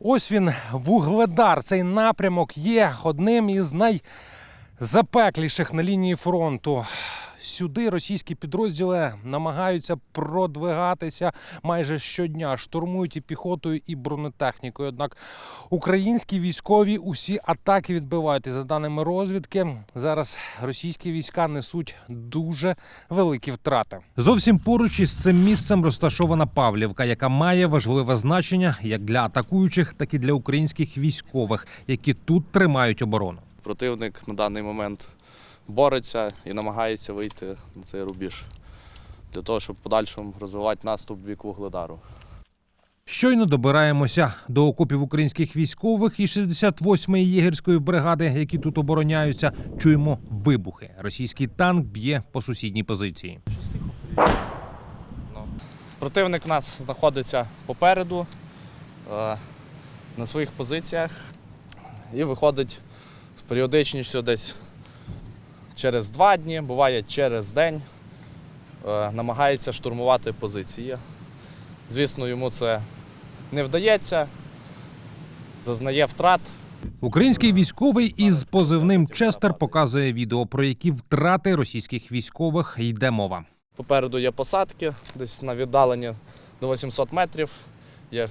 Ось він вугледар. Цей напрямок є одним із найзапекліших на лінії фронту. Сюди російські підрозділи намагаються продвигатися майже щодня. Штурмують і піхотою, і бронетехнікою. Однак українські військові усі атаки відбивають. І за даними розвідки, зараз російські війська несуть дуже великі втрати. Зовсім поруч із цим місцем розташована Павлівка, яка має важливе значення як для атакуючих, так і для українських військових, які тут тримають оборону. Противник на даний момент бореться і намагається вийти на цей рубіж для того, щоб подальшому розвивати наступ в бік Вугледару. Щойно добираємося до окопів українських військових і 68-ї єгерської бригади, які тут обороняються. Чуємо вибухи. Російський танк б'є по сусідній позиції. Противник у нас знаходиться попереду е, на своїх позиціях і виходить з періодичністю десь через два дні, буває через день. е, Намагається штурмувати позиції. Звісно, йому це не вдається, зазнає втрат. Український військовий із позивним Честер показує відео, про які втрати російських військових йде мова. Попереду є посадки, десь на віддаленні до 800 метрів. Є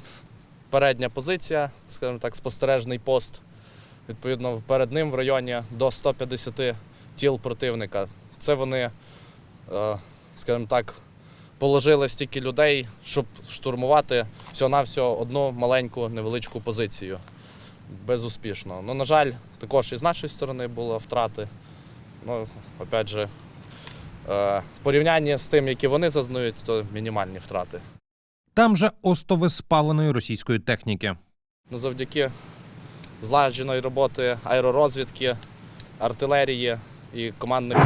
передня позиція, скажімо так, спостережний пост. Відповідно, перед ним в районі до 150 тіл противника. Це вони, е, скажімо так, положили стільки людей, щоб штурмувати всього-навсього одну маленьку невеличку позицію. Безуспішно. Ну, на жаль, також і з нашої сторони були втрати. Ну, опять же, Е, В порівнянні з тим, які вони зазнають, то мінімальні втрати. Там же остови спаленої російської техніки. Ну, завдяки злагодженої роботи аеророзвідки, артилерії і командних,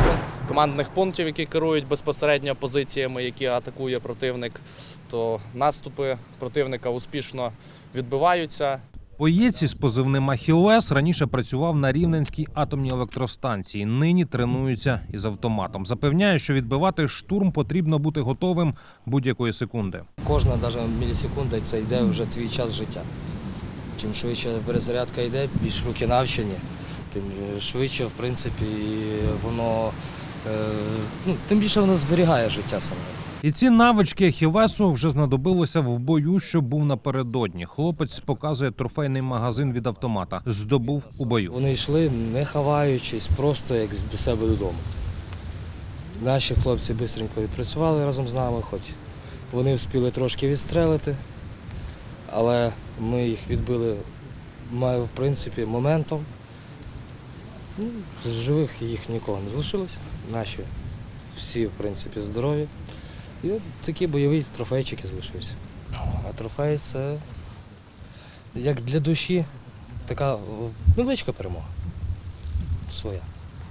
командних пунктів, які керують безпосередньо позиціями, які атакує противник, то наступи противника успішно відбиваються. Боєць із позивним Ахілес раніше працював на Рівненській атомній електростанції. Нині тренується із автоматом. Запевняє, що відбивати штурм потрібно бути готовим будь-якої секунди. Кожна навіть мілісекунда це йде вже твій час життя. Чим швидше перезарядка йде, більш руки навчені, тим швидше, в принципі, воно е, ну, тим більше воно зберігає життя саме. І ці навички Ахілесу вже знадобилося в бою, що був напередодні. Хлопець показує трофейний магазин від автомата. Здобув у бою. Вони йшли, не ховаючись, просто як до себе додому. Наші хлопці швидко відпрацювали разом з нами, хоч вони встигли трошки відстрелити, але ми їх відбили в принципі, моментом. Ну, з живих їх нікого не залишилось. Наші всі, в принципі, здорові. І от такі бойові трофейчики залишилися. А трофей це як для душі така невеличка перемога. Своя.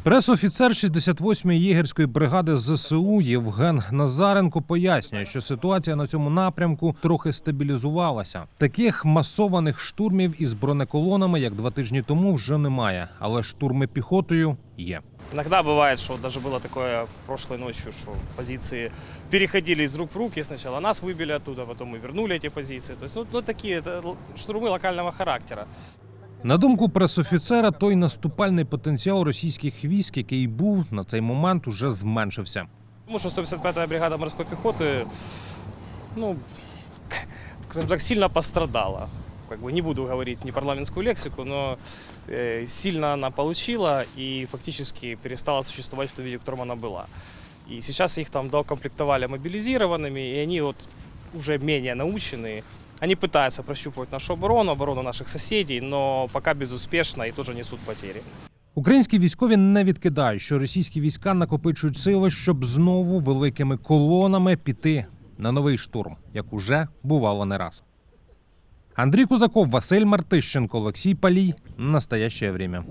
Пресофіцер 68-ї єгерської бригади ЗСУ Євген Назаренко пояснює, що ситуація на цьому напрямку трохи стабілізувалася. Таких масованих штурмів із бронеколонами, як два тижні тому, вже немає, але штурми піхотою є. Иногда бывает, что даже было такое прошлой ночью, что позиции переходили из рук в руки. Сначала нас выбили оттуда, потом мы вернули эти позиции. То есть, ну, ну такие это л- штурмы локального характера. На думку пресофіцера, той наступальний потенціал російських військ, який був на цей момент, уже зменшився. Потому что 155-я бригада морской пехоты, ну, скажем так, сильно пострадала. Как бы не буду говорить не парламентскую лексику, но э, сильно она получила и фактически перестала существовать в том виде, в котором она была. И сейчас их там доукомплектовали мобилизированными, и они вот уже менее наученные. Они пытаются прощупывать нашу оборону, оборону наших соседей, но пока безуспешно и тоже несут потери. Українські військові не відкидають, що російські війська накопичують сили, щоб знову великими колонами піти на новий штурм, як уже бувало не раз. Андрій Кузаков, Василь Мартищенко, Олексій Палій. Настоящее время.